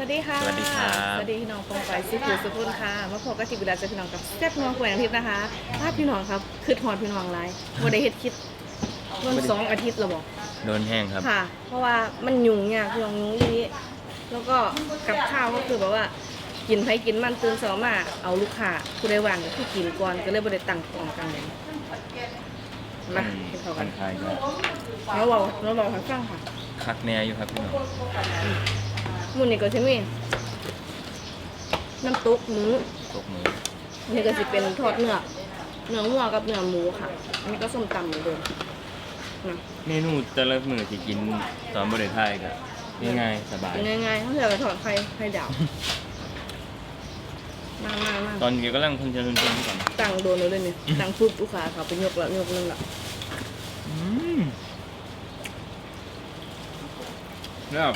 สวัสดีค่ะ สวัสดีครับ สวัสดีพี่น้องปองไปสุขุสุขุนค่ะมาพบกับจิบุดาเจอพี่น้องกับแซ่บนัวแหวนทิพย์นะคะภาพพี่น้องครับคือถอนพี่น้องไรวันได้เฮ็ดคิดวันสองอาทิตย์แล้วบอกโดนแห้งครับ ค่ะ เพราะว่ามันยุ่งยากพี่น้องยุ่งนี้ แล้วก็กับข้าวก็คือแบบว่า กินไผกินมันตื่นเช้ามาเอาลูกค้าผู้ใดว่างก็คือกินก่อนก็เลยบ่ได้ตั้งกล่องกันเลยมากินข้าวกัคันนคายก็แล้วเราเราเราให้ฟังค่ะคักแน่อยู่ครับพี่น้อง มื้อนี้ก็สิมีน้ำตกหมูตกมือนี่ก็จะเป็นทอดเนื้อเนื้อวัวกับเนื้อหมูค่ะอันนี้ก็ส้มตำเหมือนเดิมนะเมนูแต่ละมื้อที่กินตอนบ่ได้ทายก็ง่ายๆสบายเป็นง่ายๆเขาเรียกว่าทอดไข่ไข่ดาวมามามาตอนนี้กำลังคนจะรุนๆก่อนตั้งโดนเลยนี่ตั้งปุ๊บลูกค้าเขาไปยกแล้วยกนั่นแหละอืมแล้ว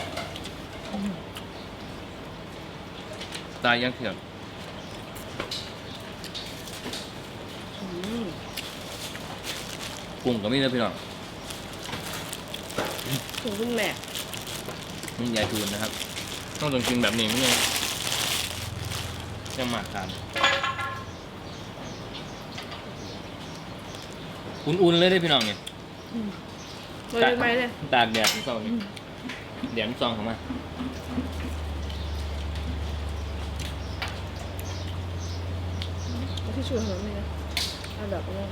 ตายยังเถื่อนอืมปรุงก็มีเด้อพี่น้องถึงคุณแม่นี่ยายทูนนะครับ ต้องต้องกินแบบนี้ไม่งั้นยังหมากทานอุ่นๆเลยเด้อพี่น้องเนี่ยโดยไปเลยตากแดดมันเศร้านี่แดดมันส่องเข้ามา เอา ที่ช่วยหัวนี่นะเอาแบบนี้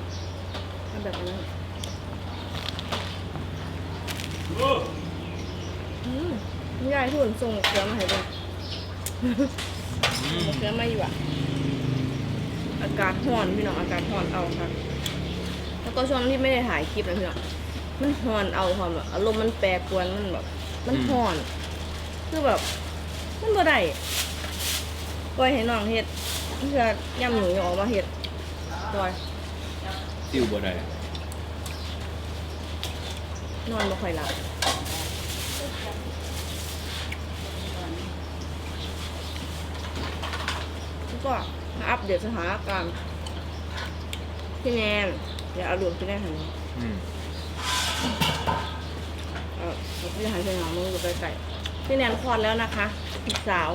เอาแบบนี้อืมยายทุนส่งเกลือมาให้ด้วยอืมเกลือมาอยู่อะ อากาศร้อนพี่น้องอากาศร้อนเอาค่ะ แล้วก็ช่วงที่ไม่ได้ถ่ายคลิปนะพี่น้องมันร้อนเอาความแบบอารมณ์มันแปรปรวนมันแบบ มันร้อนคือแบบ มันบ่ได้ปล่อยให้น้องเฮ็ด เพื่อย่ำหนูออกมาเฮ็ดปล่อยซิวบ่ได้นอนบ่ค่อยหลับแล้วก็มาอัปเดตสถานการณ์พี่แนนเดี๋ยวเอารวมพี่แนนให้หน่อยอืมเออเราพี่หายใจหางมือกับไปไก่พี่แนนคลอดแล้วนะคะพี่สาว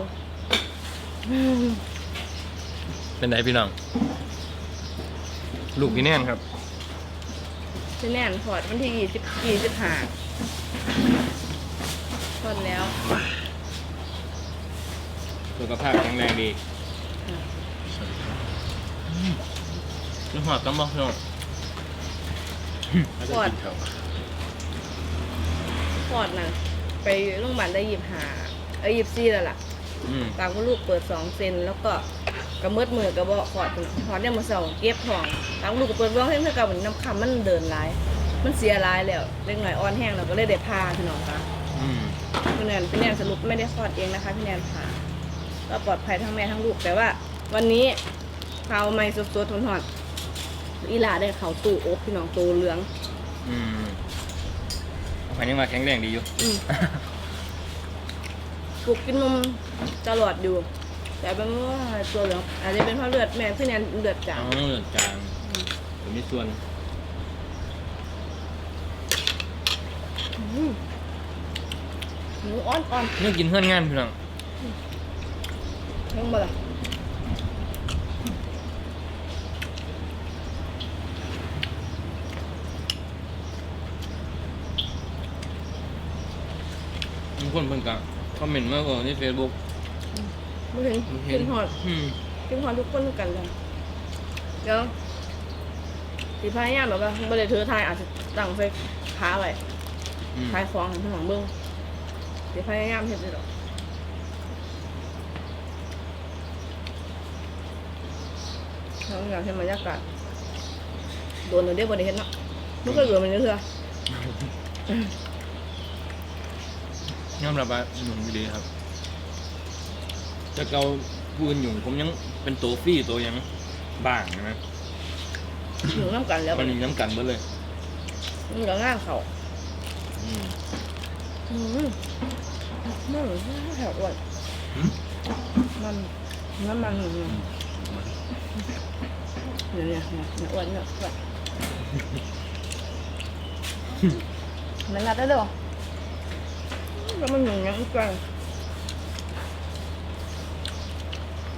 เป็นไงพี่น้อง ลูกพี่แน่นครับพี่แนนคลอดวันที่ยี่สิบยี่สิบห้าคลอดแล้วสุขภาพแข็งแรงดีลูกหอดต้องบอกพี่น้องคลอดคลอดน่ะ ไปโรงพยาบาลได้ยี่สิบห้าเอ้ยยี่สิบสี่แล้วล่ะอืม ปากมดลูกเปิดสองเซนแล้วก็ กระเมิดมือกระบอกคลอดน่ะคลอดเนี่ยมาสองเก็บทองปากมดลูกก็เปิดเรื่องให้เมื่อกับเหมือนน้ำคำมันเดินร้าย มันเสียร้ายแล้วเล็กหน่อยอ่อนแห้งเราก็เลยได้พาพี่น้องค่ะอืมพี่แนนพี่แนนสรุปไม่ได้คลอดเองนะคะพี่แนนผ่าก็ปลอดภัยทั้งแม่ทั้งลูกแต่ว่า วันนี้เขาไม่สดๆทนหอดอีหลาได้เขาตู้อบพี่น้องตูเหลือง อืมพันยังมาแข็งแรงดีอยู่อืมปลุกกินนมตลอดอยู่ แต่เป็นว่าตัวเหลืองอาจจะเป็นเพราะเลือดแม่พี่แนนเลือดจาอ๋งอเลือดจางผมมีส่วนอืมหนูอ่อนอ่อนเนื้อกินเพื่อนงานพี่น้องลงมาละบางคนเพิ่นก็คอมเมนต์มาก่อนที่เฟซบุ๊ก ไม่เห็นกินหอดอืมกินหอดทุกคนด้วยกันเลยเดี๋ยวสีพายย่ามแบบว่าไม่ได้ถือทายอาจจะตั้งใส่ขาไว้อืมขายของให้พี่น้องเบิ้งเดี๋ยวพยายามเห็ดเลยหรอกเราอยากเห็นบรรยากาศโดนเลยเดี๋ยวบริเห็นเนาะไม่เคยโดนมันเลยเถอะ ยอมรับว่าหนุ่มดีครับ แต่เกาพูนอยู่ผมยังเป็นตัวฟรี่ตัวยังบ้างนะหนูน้ำกันแล้วมันยังน้ำกันเบิดเลยมันก็ง่างเขาอืม อืมมันแถวอ้วนหืม มันน้ำมันหนึ่งเนี่ยเนี่ยเนี่ยเนี่ยอ้วนเนี่ยอ้วนมันงัดได้ด้วยเหรอแล้วมันหนึ่งยังอีกไกล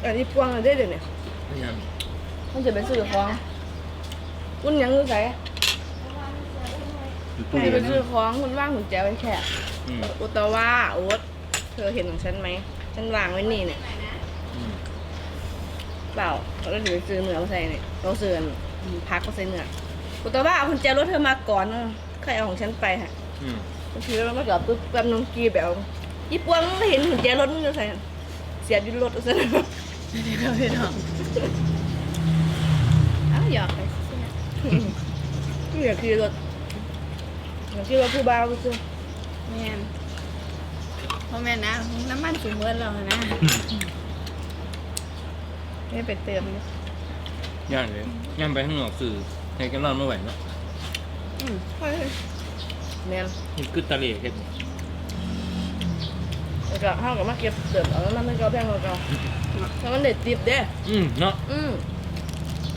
อันนี้พวงอะไรได้เดี๋ยวนี้นี่ยังมันจะไปซื้อของคุณยังรู้ไสอยู่คุตู้ณเย็จะไปนซื้อของคุณว่างคุณแจไว้แค่อืมอุตว่าโอ๊ตเธอเห็นของฉันไหมฉันวางไว้นี่เนี่ยอืมเปล่าเราถือไปซื้อเนื้อมาใส่เนี่ยเราซื้ออันพักมาใส่เนื้ออุตว่าเอาคุณแจรถเธอมาก่อนเนอะใครเอาของฉันไปฮะอืมบางทีเราก็แบบปุ๊บแป๊บน้องกีแบบยี่ปวงเห็นหุ่นแจรถมันจะใส่เสียบอยืนรถซะแล้ว นี่เราพี่น้องอ้าวหยอกไปอยากขี่รถอยากขี่รถผู้บ่าวก็คือแม่นเพราะแม่นนะน้ำมันสูงเมื่อแล้วนะไม่ไปเติมเลยย่างเลยย่างไปข้างนอกสื่อให้กันนอนไม่ไหวเนาะอืมแม่นนี่คือตะเลเฮ็ดแล้วก็ห้ากับมาเก็บเติมเอาแล้วมันก็แพงกว่าเก่า ถ้ามันเด็ดติบเด้อืมเนาะอืม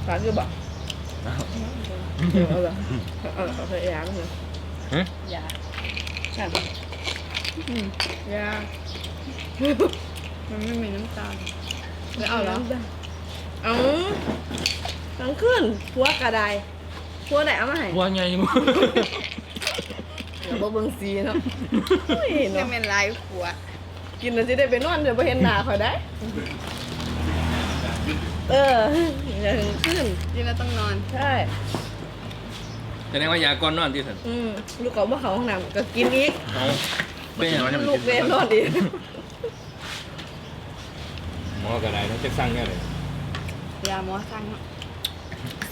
ฝากคือบอกอ้าวเออเอาละเอาละเอาไปยางเลยฮะยาใช่อืมยามันไม่มีน้ำตาลไม่เอาแล้วเอาทั้งขึ้นพัวกระไดพัวไหนเอามาให้ว่าไงมึงเดี๋ยวบ่เบิ่งสีเนาะเฮ้ยจะเนาะเป็นลายขัว กินแล้วสิได้ไปนอนเดี๋ยวบ่เห็นหน้าเขาได้ เอออย่าถึงขึ้นที่เราต้องนอน ใช่ แสดงว่ายาก่อนนอนที่สันอืมลูกเขาบ่เข้าห้องน้ำก็กินอีกเอาเป็นหยังลูกเวนนอนอีกหมอก็ได้นะจะสั่งแค่ไหนยาหมอสั่งเนาะ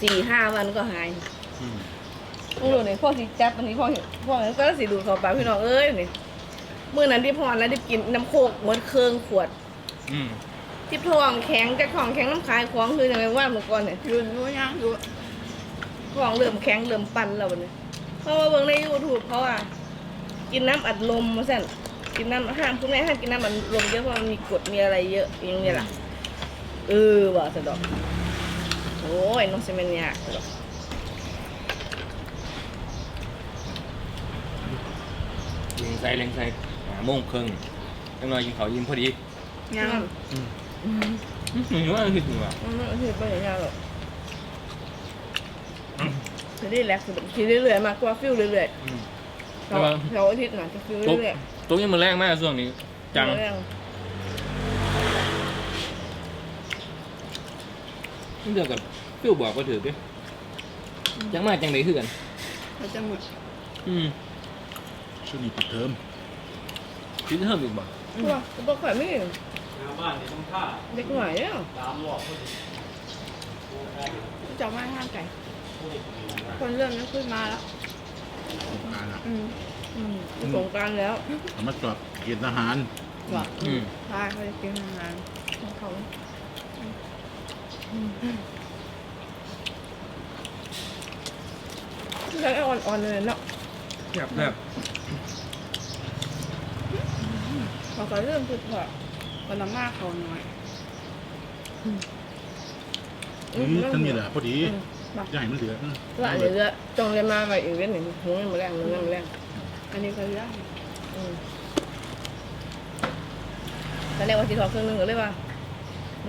สี่ห้าวันก็หายอืมมึงดูนี่พ่อสิจับอันนี้พ่อเห็นพ่อเห็นก็สิดูดเข้าปากพี่น้องเอ้ยนี่ มื้อนั้นที่พ่อแล้วที่กินน้ำโคกหมดเครื่องขวดอืมที่ท้องแข็งจะของแข็งน้ำคายของคือยังไงว่าเมื่อก่อนเนี่ยรุนรู้ยังรู้ของเริ่มแข็งเริ่มปั่นแล้วบัดนี้เพราะว่าเบิ่งใน YouTube เขาว่ากินน้ำอัดลมมาสั่นกินน้ำห้ามคุณแม่ห้ามกินน้ำอัดลมเยอะเพราะมันมีกรดมีอะไรเยอะอย่างเงี้ยล่ะเออว่าสะดอกโอ้ยน้องสิแม่นยากสะดอกเล็งใส่เล็งใส่หา โมงครึ่งจังหน่อยกินข้าวยิ้มพอดียังอืมหนูว่าคิดหนูว่ามันไม่ใช่ไม่ใช่ยากหรอกจะได้แลกสุดคิดเรื่อยๆมากกว่าฟิลเรื่อยอืมๆแต่เราว่าเราอาทิตย์หน่อยจะฟิลตุ๊กเรื่อยตุ๊กยังมือแรงมากช่วงนี้ๆจังเรื่อยเดียวกับฟิวบอกก็ถือดิจังมากจังไดคือกันเราจะหมดอืมช่วงนี้ปิดเทอม คิดเพิ่มอีกบ่ๆเพราะว่าตัวข่อยไม่เด็กหน่อยเนี่ยจะไม่ห้ามไก่ คนเริ่มไม่ขึ้นมาแล้วอ่าละอืมอืมสงกรารแล้วเอามาจอดเกียรติทหารบอกอืมใช่เขาจะกินอาหารของเขาแล้วอ่อนๆเลยเนาะแบบแบบ เขาก็เริ่มพูดว่าคนละมากเขาน้อยอืมทั้งนี้แหละพอดีอืมมาอย่าให้มันเหลือนะว่าเดี๋ยวจะจงเรียนมาไปอีกเรื่องหนึ่งหูยังมาแรงหูยังมาแรงอันนี้ก็เรื่องอืมตอนแรกว่าที่ถอดเครื่องนึงก็เลยว่า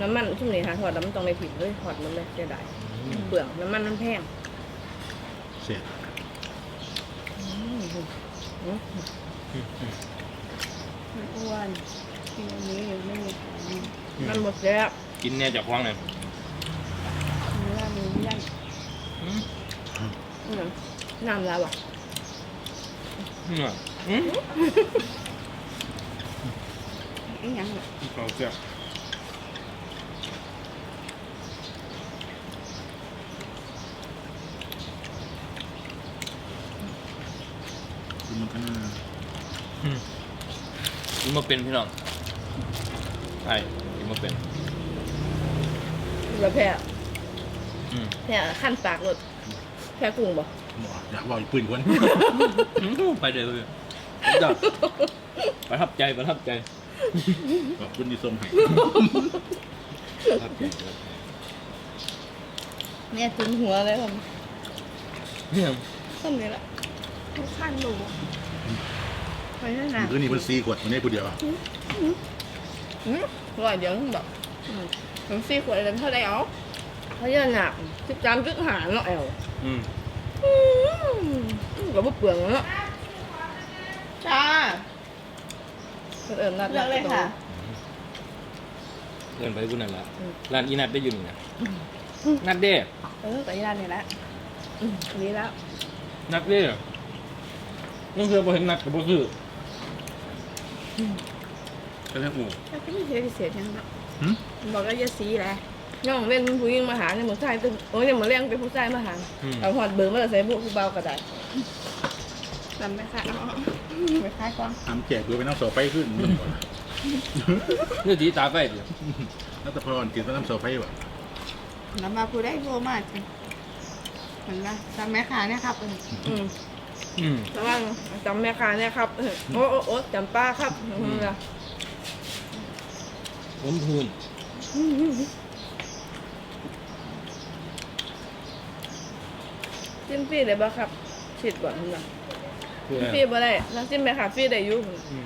น้ำมันช่วงนี้หาถอดแล้วมันต้องในผิดเลยถอดมันเลยเสียดายเปลืองน้ำมันมันแพงเสร็จอื มอืมมันอ้วนกินอันนี้อยู่ไม่มีของมันหมดแล้วกินเนี่ยจากควางเลยเนื้อมีเลี่ยนอืมอืมน้ำแล้วอะอืมอืมอีกอย่างแบบเขาเสียบ คือมันก็น่า อืม กินมาเป็นพี่น้องใช่กินมาเป็นแล้วแพ้อืมแพ้ขั้นปากรถแพ้กุ้งบ่หมออยากบอกอีกปืนคนอืมไปเดี๋ยวเลยยอดประทับใจประทับใจขอบคุณที่ส่งให้ประทับใจเนี่ยถึงหัวเลยผมเนี่ยต้นนี้แหละทุกขั้นดู ไปที่ไหนคืนนี้มันซีขวดวันนี้ผู้เดียวอะอืมร้อยเดียวนึงดอกอืมถึงสี่ขวดเลยเท่าไหร่เอาพญานาคสิบสามจุดหาเนาะแอลอืมอืมก็บ่เปลืองเนาะจ้าเพิ่นเอิ้นนัดเลือกเลยค่ะเกินไปกูนั่นละอืม ร้านอีนัดได้อยู่นี่นะนัดเด้เออแต่ยี่ร้านนี่แหละอืมนี่แล้วนัดเด้นั่นคือพอเห็นนัดกับพอคือ ก็เรียกอูถ้าพี่มีเทพิเศษยังแบบหึบอกแล้วอยาสีแหละย่องเว้นผู้หญิงมาหาเนี่ยหมือชายตึ้งโอ้ยเนี่ยหมือเลี้ยงเป็นผู้ชายมาหาอืมเอาหอดเบอร์มาใส่พวกผู้เบาก็ได้ลำไปค่ะเอาไปขายก่อนทำแจกดูไปน้ำโซไฟขึ้นมึงก่อนนี่ตีตาไปเดียวนัตพรกินก็น้ำโซไฟว่ะน้ำมาผู้ได้โบมากจังเหมือนกันจำแม่ค้าเนี่ยครับเอออืม อืมแล้วว่าจำแม่ค้าเนี่ยครับเออโอ้โอ้โอ้จำป้าครับอืมล่ะผมพูนจิ้มฟรีได้บ่ครับฉีดก่อนคุณล่ะเพื่อฟรีบ่ได้แล้วจิ้มแม่ค้าฟรีได้อยู่อืม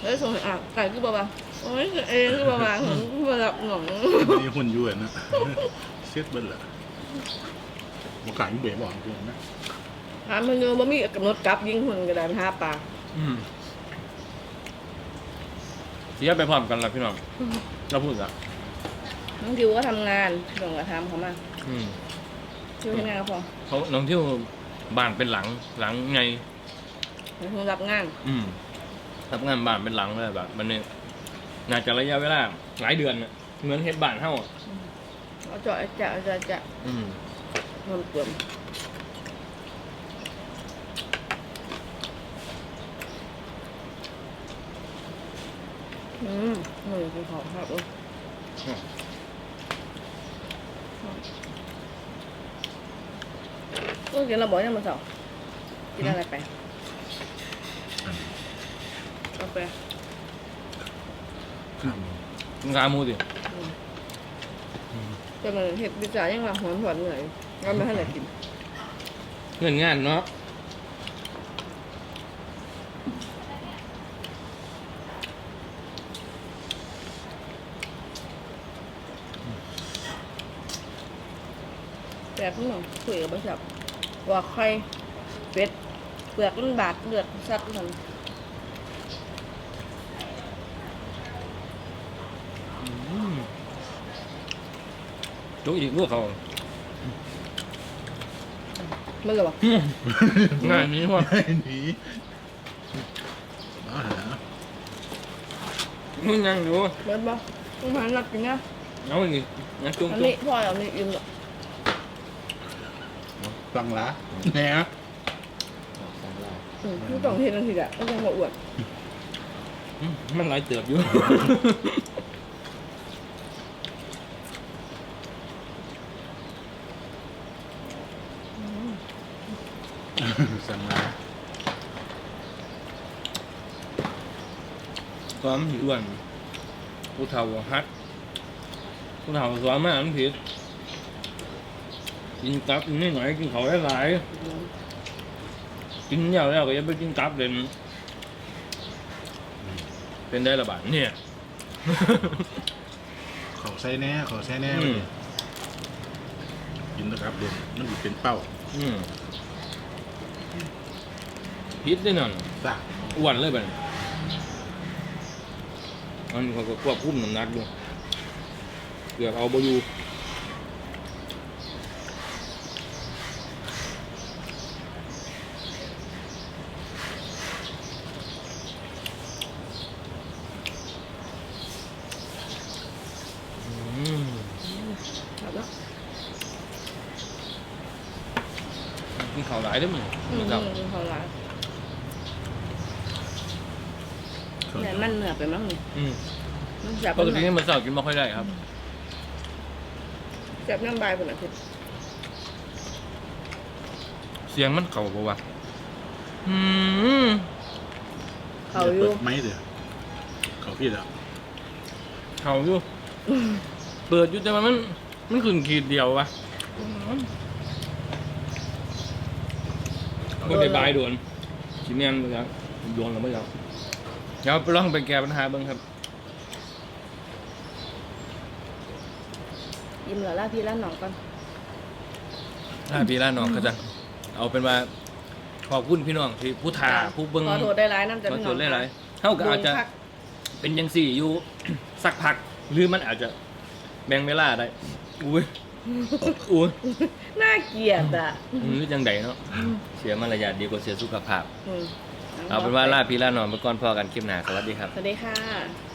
แล้วส่งให้อะไก่คือบ่ว่าโอ้ยคือเองคือบ่ว่าหนูบ่รับหนองมีหุ่นอยุ่อะนะเซ็ตเบิ้ลละ มาขายเบื่อบอกจริงนะถามมันอยู่บ่มีกำหนดกลับยิงหุ่นก็ได้มันหาปลาอืมเสียไปพร้อมกันละพี่น้องเราพูดละน้องทิวก็ทำงานส่งกระทำเขามาอืมทิวทำงานก็พอเขาน้องเที่ยวบ้านเป็นหลังหลังไงน้องทิวรับงาน อืมทำงานบ้านเป็นหลังเลยแบบมันเนี่ยน่าจะระยะเวลาหลายเดือนน่ะเหมือนเฮ็ดบ้านเฮาอะเอาเจาะจะจะจะอืม มันเปลือมอืมมือคือเขาครับเออเออกินราบอกยังมาสองกินอะไรไปกาแฟข้ามกินขาหมูสิแต่มันเห็ดบิจายังหว่าหอนหอนเหนื่อย ก็ไม่ให้ไหนกินเงินงานเนาะแต่พี่น้องคุยกับบริษัทว่าใครเป็ดเปลือกมันบาดเลือดซัดมันอืมจุกอีกลูกเขา มันเลยว่าอืมงานนี้ว่าไม่หนีเอาเหรอมึงยังอยู่เบิดบ่ต้องมานัดกินนะเอาอีกงั้นจุ้งอันจุ้นี้งพ่อเอานี่อิ่มหรอกฟังละแหน่อืมไม่ต้องเห็นทันทีอะไม่ต้องมาอวดอืมมันหลายเติบอยู่ สั่งละ ควา มหิวอ้วนผู้เฒ่าฮัดผู้เฒ่าสอนมาอันผิดกินตับนิดหน่อยกินเขาหลายๆกินยาวแล้วก็อยังไปกินตับเลยเป็นได้ระบาดเนี่ยเขาใส่แน่เขาใส่แน่อืมกินนะครับเด่นมันอยู่เป็นเป้าอืมพิษด้วยนั่นซ่าอ้วนเลยไป อันนี้เขาก็ควบคุมน้ำหนักอยู่เกือบเอาบอยู่อืมครับเนาะกินข้าวหลายได้อมั้ยอืมครับอืมเขาหลายเนี่ย มันเหนือไปมั้งนี่อืมมันจับปกตินี่มันเสาร์กินไม่ค่อยได้ครับจับน้ำบายคนละทีเสียงมันเข่าปะวะอืมเขาอยู่ปิดไหมเดี๋ยวเขาพี่แล้วเข่าอยู่ เปิดอยู่แต่ว่ามัน มันขึ้นขีดเดียววะก็ได้บายด่วนชิ้นนี้นไปแล้วด่วนแล้วไม่ยาว เดี๋ยวลองไปแก้ปัญหาบ้างครับยิ้มเหลือล่าพี่ล่าหนองก่อนล่าพี่ล่าหนองก็จะเอาเป็นว่าขอบคุณพี่น้องที่ผู้ถ่าผู้เบิ่งขอโทษได้หลายน้ำจะขอโทษได้หลายเท่ากับอาจจะเป็นยังสี่อยู่สักพัก หรือมันอาจจะแบ่งเวลาได้อุ้ยอุ้ยน่าเกลียดอะอือยังไงเนาะเสียมารยาทดีกว่าเสียสุขภาพ เอาเป็นว่าลาพี่ลานอนไปก่อนพอกันคลิปหน้าสวัสดีครับ สวัสดีค่ะ